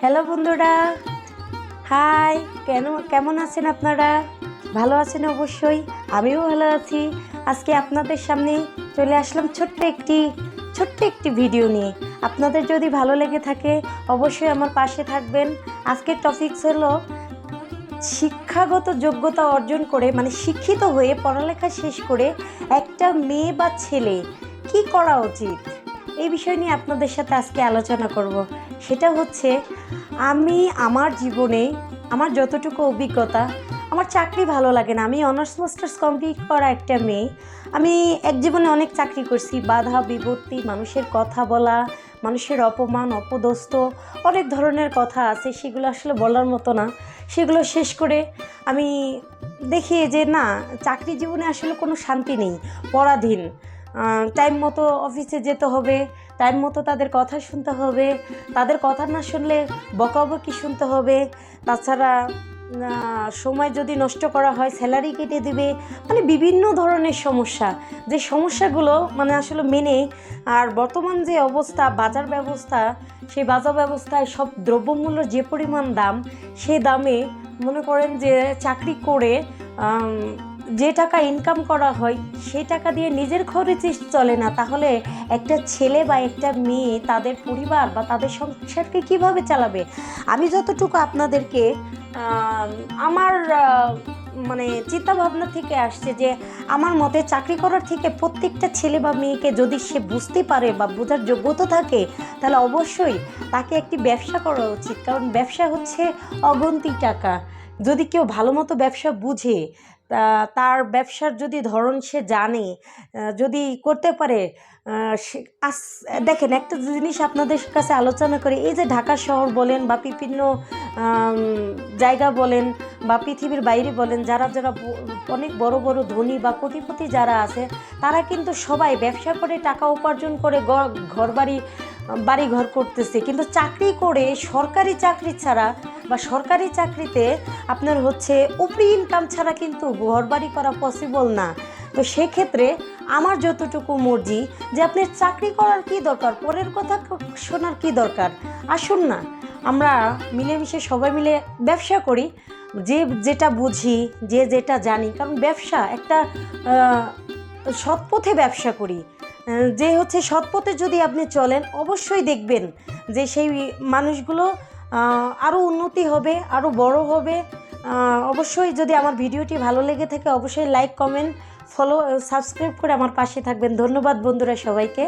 Hello বন্ধুরা। High, কেন কেমন আছেন আপনারা? ভালো আছেন অবশ্যই, আমিও ভালো আছি। আজকে আপনাদের সামনে চলে আসলাম ছোট্ট একটি ছোট্ট একটি ভিডিও নিয়ে। আপনাদের যদি ভালো লেগে থাকে, অবশ্যই আমার পাশে থাকবেন। আজকের টপিকস হলো শিক্ষাগত যোগ্যতা অর্জন করে মানে শিক্ষিত হয়ে পড়ালেখা শেষ করে একটা মেয়ে বা ছেলে, কি করা উচিত? এই বিষয় নিয়ে আপনাদের সাথে আজকে আলোচনা করব। সেটা হচ্ছে, আমি আমার জীবনে আমার যতটুকু অভিজ্ঞতা, আমার চাকরি ভালো লাগে না। আমি অনার্স, মাস্টার্স কমপ্লিট করা একটা মেয়ে। আমি এক জীবনে অনেক চাকরি করছি। বাধা, বিপত্তি, মানুষের কথা বলা, মানুষের অপমান, অপদস্থ, অনেক ধরনের কথা আছে। সেগুলো আসলে বলার মতো না। সেগুলো শেষ করে আমি দেখি যে, না, চাকরি জীবনে আসলে কোনো শান্তি নেই। পরাধীন। টাইম মতো অফিসে যেতে হবে টাইম মতো তাদের কথা শুনতে হবে, তাদের কথা না শুনলে বকাবকি শুনতে হবে। তাছাড়া সময় যদি নষ্ট করা হয় স্যালারি কেটে দেবে মানে বিভিন্ন ধরনের সমস্যা। যে সমস্যাগুলো মানে আসলে মেনে, আর বর্তমান যে অবস্থা, বাজার ব্যবস্থা, সেই বাজার ব্যবস্থায় সব দ্রব্যমূল্য যে পরিমাণ দাম, সে দামে মনে করেন যে চাকরি করে যে টাকা ইনকাম করা হয় সেই টাকা দিয়ে নিজের খরচই চলে না। তাহলে একটা ছেলে বা একটা মেয়ে তাদের পরিবার বা তাদের সংসারকে কীভাবে চালাবে? আমি যতটুকু আপনাদেরকে আমার মানে চিন্তাভাবনা থেকে আসছে যে, আমার মতে চাকরি করার থেকে প্রত্যেকটা ছেলে বা মেয়েকে যদি সে বুঝতে পারে বা বোঝার যোগ্যতা থাকে, তাহলে অবশ্যই তাকে একটি ব্যবসা করা উচিত। কারণ ব্যবসা হচ্ছে অগন্তি টাকা। যদি কেউ ভালো মতো ব্যবসা বুঝে তার ব্যবসার যদি ধরন সে জানে যদি করতে পারে সে- আস- দেখেন একটা জিনিস আপনাদের কাছে আলোচনা করি, এই যে ঢাকা শহর বলেন বা বিভিন্ন জায়গা বলেন বা পৃথিবীর বাইরে বলেন, যারা যারা অনেক বড় বড় ধনী বা কোটিপতি যারা আছে, তারা কিন্তু সবাই ব্যবসা করে টাকা উপার্জন করে ঘর বাড়ি বাড়ি ঘর করতেছে। কিন্তু চাকরি করে সরকারি চাকরি ছাড়া বা সরকারি চাকরিতে আপনার হচ্ছে উপরি ইনকাম ছাড়া কিন্তু ঘর বাড়ি করা পসিবল না। তো সেক্ষেত্রে আমার যতটুকু মর্জি যে আপনার চাকরি করার কি দরকার? পরের কথা শোনার কি দরকার? আসুন না। আমরা মিলেমিশে সবাই মিলে ব্যবসা করি। যে যেটা বুঝি যে যেটা জানি কারণ ব্যবসা একটা আহ, সৎ পথে ব্যবসা করি। যে হচ্ছে সৎপথে যদি আপনি চলেন, অবশ্যই দেখবেন যে সেই মানুষগুলো আরও উন্নতি হবে আরও বড় হবে। অবশ্যই যদি আমার ভিডিওটি ভালো লেগে থাকে, অবশ্যই লাইক কমেন্ট ফলো সাবস্ক্রাইব করে আমার পাশে থাকবেন। ধন্যবাদ বন্ধুরা সবাইকে।